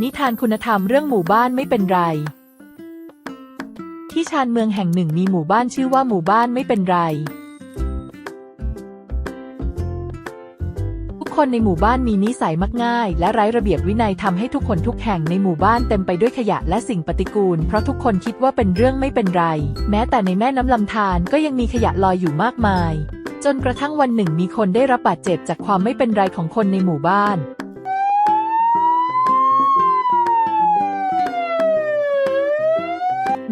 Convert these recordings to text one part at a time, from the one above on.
นิทานคุณธรรมเรื่องหมู่บ้านไม่เป็นไร ที่ชานเมืองแห่งหนึ่งมีหมู่บ้านชื่อว่าหมู่บ้านไม่เป็นไร ทุกคนในหมู่บ้านมีนิสัยมักง่าย และไร้ระเบียบวินัยทำให้ทุกคนทุกแห่งในหมู่บ้านเต็มไปด้วยขยะและสิ่งปฏิกูล เพราะทุกคนคิดว่าเป็นเรื่องไม่เป็นไร แม้แต่ในแม่น้ำลำธารก็ยังมีขยะลอยอยู่มากมาย จนกระทั่งวันหนึ่งมีคนได้รับบาดเจ็บจากความไม่เป็นไรของคนในหมู่บ้าน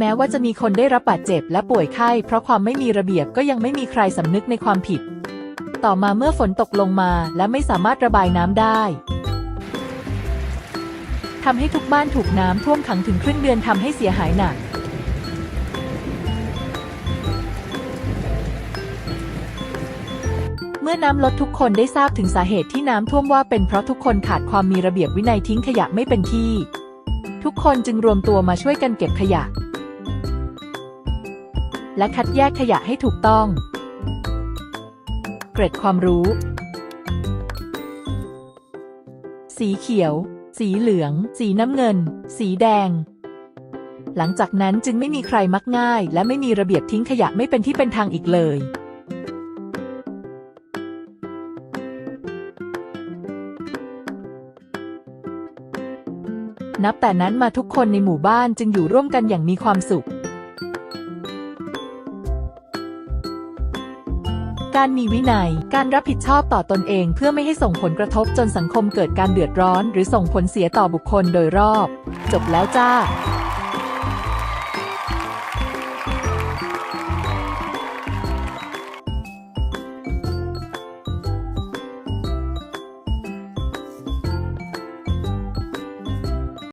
แม้ว่าจะมีคนได้รับบาดเจ็บและป่วยไข้เพราะความไม่มีระเบียบก็ยังไม่มีใครสำนึกในความผิด ต่อมาเมื่อฝนตกลงมาและไม่สามารถระบายน้ำได้ทำให้ทุกบ้านถูกน้ำท่วมขังถึงครึ่งเดือนทำให้เสียหายหนักเมื่อน้ำลดทุกคนได้ทราบถึงสาเหตุที่น้ำท่วมว่าเป็นเพราะทุกคนขาดความมีระเบียบวินัยทิ้งขยะไม่เป็นที่ ทุกคนจึงรวมตัวมาช่วยกันเก็บขยะ และคัดแยกขยะให้ถูกต้อง เกร็ดความรู้ สีเขียว สีเหลือง สีน้ำเงิน สีแดง หลังจากนั้นจึงไม่มีใครมักง่าย และไม่มีระเบียบทิ้งขยะไม่เป็นที่เป็นทางอีกเลยนับแต่นั้นมาทุกคนในหมู่บ้านจึงอยู่ร่วมกันอย่างมีความสุข การมีวินัย การรับผิดชอบต่อตนเองเพื่อไม่ให้ส่งผลกระทบจนสังคมเกิดการเดือดร้อน หรือส่งผลเสียต่อบุคคลโดยรอบ จบแล้วจ้า